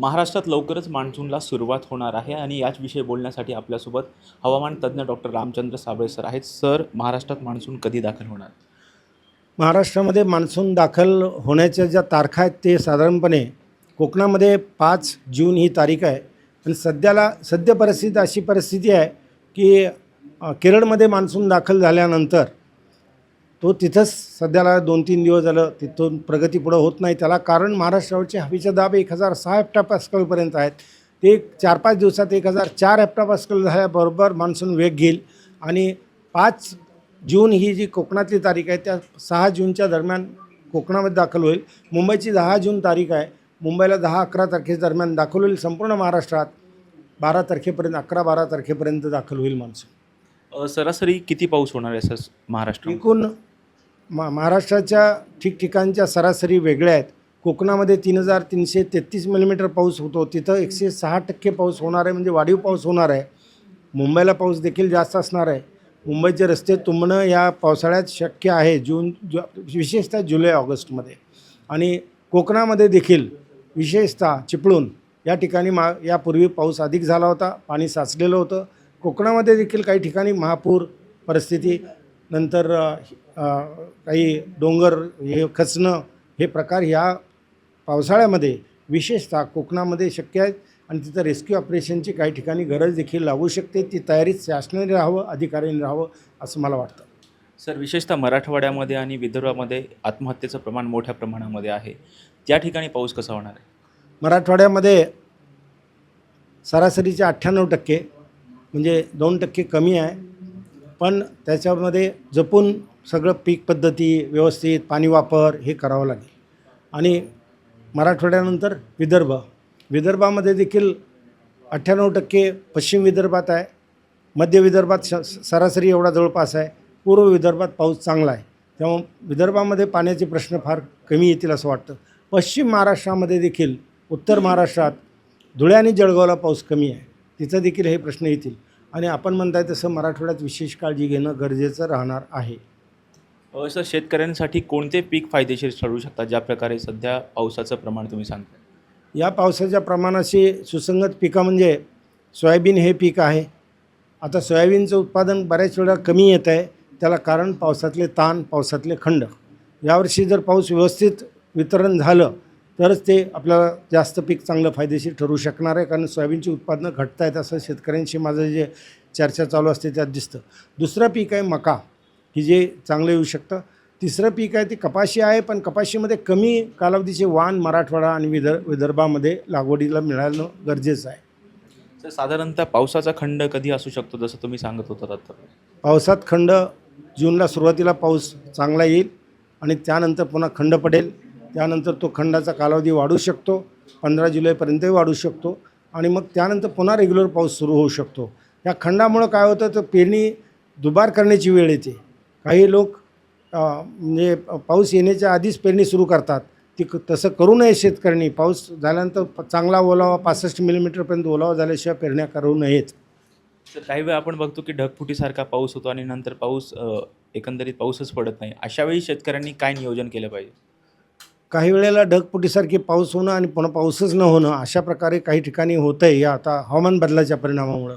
महाराष्ट्रात लवकरच मान्सूनला सुरुवात होणार आहे आणि याच विषयी बोलण्यासाठी आपल्यासोबत हवामान तज्ज्ञ डॉक्टर रामचंद्र साबळे सर आहेत. सर महाराष्ट्रात मान्सून कधी दाखल होणार? महाराष्ट्रामध्ये मान्सून दाखल होण्याच्या ज्या तारखा आहेत ते साधारणपणे कोकणामध्ये पाच जून ही तारीख आहे. आणि सध्याला सद्य परिस्थिती अशी परिस्थिती आहे की केरळमध्ये मान्सून दाखल झाल्यानंतर तो तिथंच सध्याला दोन तीन दिवस झालं तिथून प्रगती पुढं होत नाही. त्याला कारण महाराष्ट्रावरचे हवेचे दाब एक हजार सहा हेप्टा पास्कलपर्यंत आहेत. ते एक चार पाच दिवसात एक हजार चार हेप्टा पास्कल झाल्याबरोबर मान्सून वेग घेईल. आणि पाच जून ही जी कोकणातली तारीख आहे त्या सहा जूनच्या दरम्यान कोकणामध्ये दाखल होईल. मुंबईची दहा जून तारीख आहे. मुंबईला दहा अकरा तारखेच्या दरम्यान दाखल होईल संपूर्ण महाराष्ट्रात. बारा तारखेपर्यंत अकरा बारा तारखेपर्यंत दाखल होईल मान्सून. सरासरी किती पाऊस होणार आहे सर महाराष्ट्रात एकूण मा महाराष्ट्राच्या ठिकठिकाणच्या सरासरी वेगळ्या आहेत. कोकणामध्ये तीन हजार तीनशे तेहतीस मिलीमीटर पाऊस होतो. तिथं एकशे सहा टक्के पाऊस होणार आहे म्हणजे वाढीव पाऊस होणार आहे. मुंबईला पाऊस देखील जास्त असणार आहे. मुंबईचे रस्ते तुंबणं या पावसाळ्यात शक्य आहे. जून जु विशेषतः जुलै ऑगस्टमध्ये. आणि कोकणामध्ये देखील विशेषतः चिपळूण या ठिकाणी मा यापूर्वी पाऊस अधिक झाला होता पाणी साचलेलं होतं. कोकणामध्ये देखील काही ठिकाणी महापूर परिस्थिती नंतर काही डोंगर हे खचणं हे प्रकार ह्या पावसाळ्यामध्ये विशेषतः कोकणामध्ये शक्य आहेत आणि तिथं रेस्क्यू ऑपरेशनची काही ठिकाणी गरज देखील लागू शकते. ती तयारीत शासनाने राहावं अधिकाऱ्यांनी राहावं असं मला वाटतं. सर विशेषतः मराठवाड्यामध्ये आणि विदर्भामध्ये आत्महत्येचं प्रमाण मोठ्या प्रमाणामध्ये आहे. त्या ठिकाणी पाऊस कसा होणार आहे? मराठवाड्यामध्ये सरासरीचे अठ्ठ्याण्णव टक्के म्हणजे दोन टक्के कमी आहे. पण त्याच्यामध्ये जपून सगळं पीक पद्धती व्यवस्थित पाणी वापर हे करावं लागेल. आणि मराठवाड्यानंतर विदर्भ. विदर्भामध्ये देखील अठ्ठ्याण्णव टक्के पश्चिम विदर्भात आहे. मध्य विदर्भात श सरासरी एवढा जवळपास आहे. पूर्व विदर्भात पाऊस चांगला आहे. त्यामुळं विदर्भामध्ये पाण्याचे प्रश्न फार कमी येतील असं वाटतं. पश्चिम महाराष्ट्रामध्ये देखील उत्तर महाराष्ट्रात धुळ्याने आणि जळगावला पाऊस कमी आहे. तिथं देखील हे प्रश्न येतील. आणि आपण म्हणताय तसं मराठवाड्यात विशेष काळजी घेणं गरजेचं राहणार आहे. अ, सर शेतकऱ्यांसाठी कोणते पीक फायदेशीर ठरू शकतात? ज्या प्रकारे सध्या पावसाचं प्रमाण तुम्ही सांगता या पावसाच्या प्रमाणाशी सुसंगत पिकं म्हणजे सोयाबीन हे पीक आहे. आता सोयाबीनचं उत्पादन बऱ्याच वेळा कमी येत आहे. त्याला कारण पावसातले ताण पावसातले खंड. यावर्षी जर पाऊस व्यवस्थित वितरण झालं तरच ते आपल्याला जास्त पीक चांगलं फायदेशीर ठरू शकणार आहे कारण सोयाबीनची उत्पादनं घटत आहेत असं शेतकऱ्यांशी माझं जे चर्चा चालू असते त्यात दिसतं. दुसरं पीक आहे मका. की जे चांगलं येऊ शकतं. तिसरं पीक आहे ते कपाशी आहे पण कपाशीमध्ये कमी कालावधीचे वाण मराठवाडा आणि विदर विदर्भामध्ये लागवडीला मिळालं गरजेचं आहे. सर साधारणतः पावसाचा खंड कधी असू शकतो जसं तुम्ही सांगत होता आता? पावसात खंड जूनला सुरुवातीला पाऊस चांगला येईल आणि त्यानंतर पुन्हा खंड पडेल. त्यानंतर तो खंडाचा कालावधी वाढू शकतो पंधरा जुलैपर्यंतही वाढू शकतो आणि मग त्यानंतर पुन्हा रेग्युलर पाऊस सुरू होऊ शकतो. या खंडामुळं काय होतं तर पेरणी दुबार करण्याची वेळ येते. काही लोक म्हणजे पाऊस येण्याच्या आधीच पेरणी सुरू करतात. ती क- तसं करू नये शेतकऱ्यांनी. पाऊस झाल्यानंतर चांगला ओलावा पासष्ट मिलीमीटरपर्यंत ओलावा झाल्याशिवाय पेरण्या करू नयेत. तर काही वेळा आपण बघतो की ढगफुटीसारखा पाऊस होतो आणि नंतर पाऊस एकंदरीत पाऊसच पडत नाही. अशावेळी शेतकऱ्यांनी काय नियोजन केलं पाहिजे? काही वेळेला ढगपुटीसारखी पाऊस होणं आणि पुन्हा पाऊसच न होणं अशा प्रकारे काही ठिकाणी होतं आहे या आता हवामान बदलाच्या परिणामामुळं.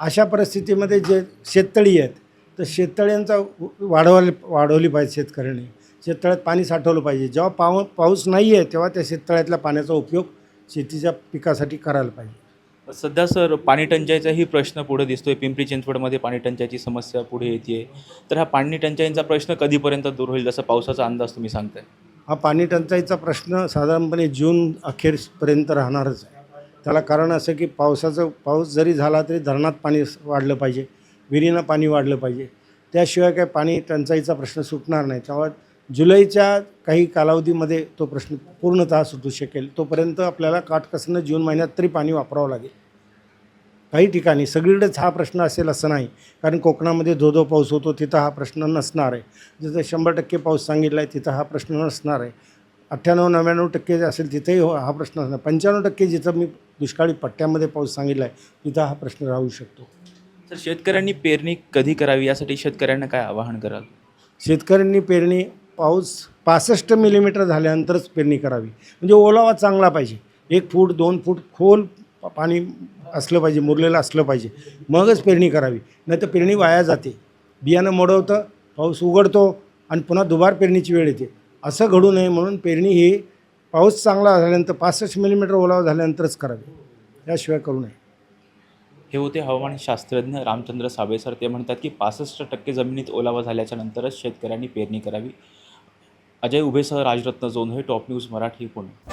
अशा परिस्थितीमध्ये जे शेततळी आहेत तर शेततळ्यांचा वाढवायला वाढवली पाहिजे शेतकऱ्यांनी. शेततळ्यात पाणी साठवलं पाहिजे. जेव्हा पाव पाऊस नाही आहे तेव्हा त्या शेततळ्यातल्या पाण्याचा उपयोग शेतीच्या पिकासाठी करायला पाहिजे. सध्या सर पाणी टंचाईचाही प्रश्न पुढे दिसतोय. पिंपरी चिंचवडमध्ये पाणी टंचाईची समस्या पुढे येते तर हा पाणी टंचाईचा प्रश्न कधीपर्यंत दूर होईल? जसं पावसाचा अंदाज तुम्ही सांगताय. हा पाणी टंचाईचा प्रश्न साधारणपणे जून अखेरपर्यंत राहणारच आहे. त्याला कारण असं की पावसाचं पाऊस जरी झाला तरी धरणात पाणी वाढलं पाहिजे विहिरीनं पाणी वाढलं पाहिजे. त्याशिवाय काय पाणी टंचाईचा प्रश्न सुटणार नाही. त्यामुळे जुलैच्या काही कालावधीमध्ये तो प्रश्न पूर्णतः सुटू शकेल. तोपर्यंत आपल्याला काटकसनं जून महिन्यात तरी पाणी वापरावं लागेल. काही ठिकाणी. सगळीकडेच हा प्रश्न असेल असं नाही. कारण कोकणामध्ये धो धो पाऊस होतो तिथं हा प्रश्न नसणार आहे. जिथं शंभर टक्के पाऊस सांगितला आहे तिथं हा प्रश्न नसणार आहे. अठ्ठ्याण्णव नव्याण्णव टक्के जे असेल तिथेही हो- हा प्रश्न असणार पंच्याण्णव टक्के जिथं मी दुष्काळी पट्ट्यामध्ये पाऊस सांगितला आहे तिथं हा प्रश्न राहू शकतो. तर शेतकऱ्यांनी पेरणी कधी करावी? यासाठी शेतकऱ्यांना काय आवाहन कराल? शेतकऱ्यांनी पेरणी पाऊस पासष्ट मिलीमीटर झाल्यानंतरच पेरणी करावी. म्हणजे ओलावा चांगला पाहिजे. एक फूट दोन फूट खोल पाणी असलं पाहिजे मुरलेलं असलं पाहिजे. मगच पेरणी करावी. नाही तर पेरणी वाया जाते. बियाणं मोडवतं पाऊस उघडतो आणि पुन्हा दुबार पेरणीची वेळ येते. असं घडू नये म्हणून पेरणी ही पाऊस चांगला झाल्यानंतर पासष्ट मिलीमीटर ओलावा झाल्यानंतरच करावी. याशिवाय करू नये. हे होते हवामान शास्त्रज्ञ रामचंद्र साबळेसर ते म्हणतात की पासष्ट टक्के जमिनीत ओलावा झाल्याच्या नंतरच शेतकऱ्यांनी पेरणी करावी. अजय उभेसह राजरत्न जोन. हे टॉप न्यूज मराठी पुणे.